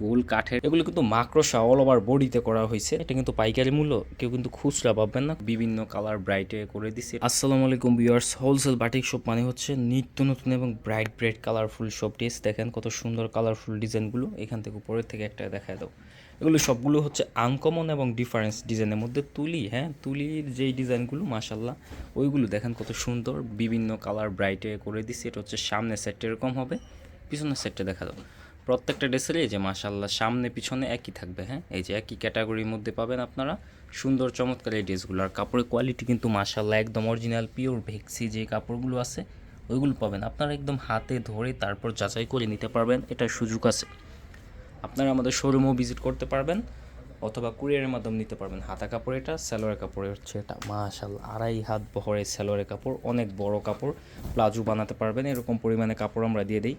গোল কাঠের, এগুলো কিন্তু মাকড়সা অল ওভার বডিতে করা হয়েছে। এটা কিন্তু পাইকারি মূল্য, কেউ কিন্তু খুচরা পাবেন না। বিভিন্ন কালার ব্রাইটে করে দিছে। আসসালামু আলাইকুম ভিউয়ার্স হোলসেল বাটিক শপ মানে হচ্ছে নিত্য নতুন এবং ব্রাইট ব্রাইট কালারফুল শপ টিস দেখেন কত সুন্দর কালারফুল ডিজাইনগুলো এখান থেকে উপরের থেকে একটা দেখা দাও। এগুলো সবগুলো হচ্ছে আনকমন এবং ডিফারেন্স ডিজাইনের মধ্যে তুলি হ্যাঁ? তুলির যেই ডিজাইনগুলো মাসাল্লাহ ওইগুলো দেখেন কত সুন্দর। বিভিন্ন কালার ব্রাইটে করে দিছি। এটা হচ্ছে সামনে সেটটা এরকম হবে। পিছনের সেটটা দেখা দাও। প্রত্যেকটা ড্রেসেরই এই যে মাসাল্লাহ সামনে পিছনে একই থাকবে হ্যাঁ? এই যে একই ক্যাটাগরির মধ্যে পাবেন আপনারা। সুন্দর, চমৎকার এই ড্রেসগুলো। আর কাপড়ের কোয়ালিটি কিন্তু মাসাল্লাহ একদম অরিজিনাল পিওর ভেক্সি যে কাপড়গুলো আছে, ওইগুলো পাবেন। আপনারা একদম হাতে ধরে তারপর যাচাই করে নিতে পারবেন। এটা সুযোগ আছে। আপনারা আমাদের শোরুমও ভিজিট করতে পারবেন। অথবা কুরিয়ারের মাধ্যমে নিতে পারবেন। হাতা কাপড় এটা স্যালোয়ার কাপড় হচ্ছে এটা। মাশাল আড়াই হাত বহরের স্যালোয়ারের কাপড়, অনেক বড় কাপড়। প্লাজো বানাতে পারবেন, এরকম পরিমাণে কাপড় আমরা দিয়ে দিই।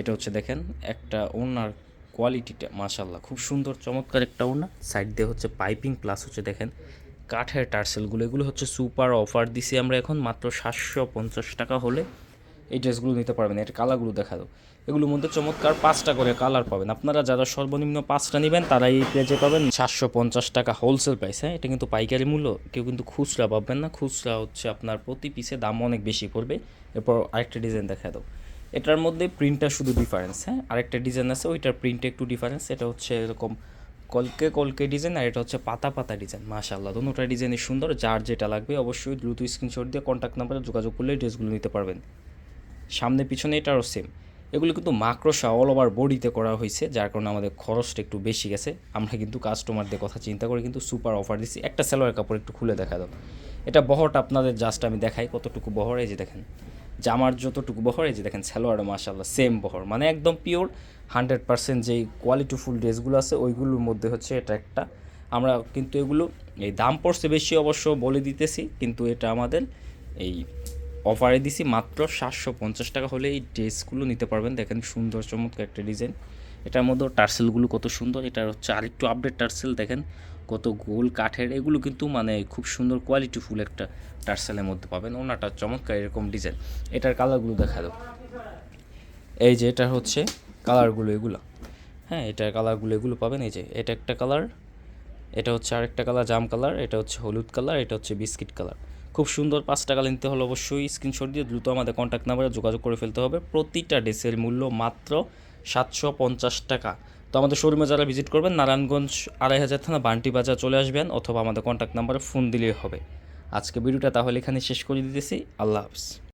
এটা হচ্ছে দেখেন, একটা ওনার কোয়ালিটিটা মাশাল্লাহ খুব সুন্দর, চমৎকার একটা ওনা সাইড দিয়ে হচ্ছে পাইপিং, প্লাস হচ্ছে দেখেন, কাঠের টার্সেলগুলো। এগুলো হচ্ছে সুপার অফার দিছি আমরা এখন, মাত্র সাতশো পঞ্চাশ টাকা হলে। এই ড্রেসগুলো নিতে পারবেন, এর কালারগুলো দেখা দাও। এগুলোর মধ্যে চমৎকার পাঁচটা করে কালার পাবেন। আপনারা যারা সর্বনিম্ন পাঁচটা নেবেন, তারা এই পেজে পাবেন সাতশো পঞ্চাশ টাকা হোলসেল প্রাইস হ্যাঁ? এটা কিন্তু পাইকারি মূল্য, কেউ কিন্তু খুচরা পাবেন না। খুচরা হচ্ছে আপনার প্রতি পিসে দাম অনেক বেশি পড়বে। এরপর আরেকটা ডিজাইন দেখা দাও। এটার মধ্যে প্রিন্টটা শুধু ডিফারেন্স হ্যাঁ? আরেকটা ডিজাইন আছে, ওইটার প্রিন্টে একটু ডিফারেন্স এটা হচ্ছে এরকম কলকে কলকে ডিজাইন আর এটা হচ্ছে পাতা পাতা ডিজাইন মাশাল্লাহ দুটোটা ডিজাইনই সুন্দর, যার যেটা লাগবে অবশ্যই দ্রুত স্ক্রিনশট দিয়ে কন্ট্যাক্ট নাম্বারে যোগাযোগ করলে ড্রেসগুলো নিতে পারবেন। সামনে পিছনে এটারও সেম এগুলো কিন্তু মাকড়সা অল ওভার বডিতে করা হয়েছে, যার কারণে আমাদের খরচটা একটু বেশি গেছে। আমরা কিন্তু কাস্টমারদের কথা চিন্তা করে, কিন্তু সুপার অফার দিচ্ছি একটা সেলোয়ার কাপড় একটু খুলে দেখা দাও এটা বহরটা আপনাদের জাস্ট আমি দেখাই কতটুকু বহর, এই যে দেখেন। জামার যতটুকু বহর, এই যে দেখেন সালোয়ারও মাশাল্লাহ সেম বহর। মানে একদম পিওর হান্ড্রেড পার্সেন্ট যেই কোয়ালিটিফুল ড্রেসগুলো আছে, ওইগুলোর মধ্যে হচ্ছে এটা একটা। আমরা কিন্তু এগুলো, এই দাম পড়ছে বেশি অবশ্য বলে দিতেছি, কিন্তু এটা আমাদের এই অফারে দিছি মাত্র সাতশো পঞ্চাশ টাকা হলে এই ড্রেসগুলো নিতে পারবেন। দেখেন সুন্দর চমৎকার একটা ডিজাইন। এটার মধ্যে টার্সেলগুলো কত সুন্দর। এটা হচ্ছে আরেকটু আপডেট টার্সেল, দেখেন কত গোল কাঠের। এগুলো কিন্তু মানে খুব সুন্দর কোয়ালিটিফুল একটা টার্সেলের মধ্যে পাবেন। ওনাটা চমৎকার এরকম ডিজাইন। এটার কালারগুলো দেখা দাও। এই যে এটা হচ্ছে কালারগুলো এগুলো। হ্যাঁ এটার কালারগুলো এগুলো পাবেন। এই যে এটা একটা কালার এটা হচ্ছে আরেকটা কালার জাম কালার এটা হচ্ছে হলুদ কালার এটা হচ্ছে বিস্কিট কালার খুব সুন্দর পাঁচ টাকা নিতে হলে অবশ্যই স্ক্রিনশট দিয়ে দ্রুত আমাদের কন্ট্যাক্ট নাম্বারে যোগাযোগ করে ফেলতে হবে। প্রতিটা ড্রেসের মূল্য মাত্র সাতশো পঞ্চাশ টাকা। তো আমাদের শোরুমে যারা ভিজিট করবেন, নারায়ণগঞ্জ আড়াই হাজার থানা বান্টি বাজার চলে আসবেন, অথবা আমাদের কন্ট্যাক্ট নাম্বারে ফোন দিলেই হবে। আজকে ভিডিওটা তাহলে এখানে শেষ করে দিতেছি। আল্লাহ হাফিজ।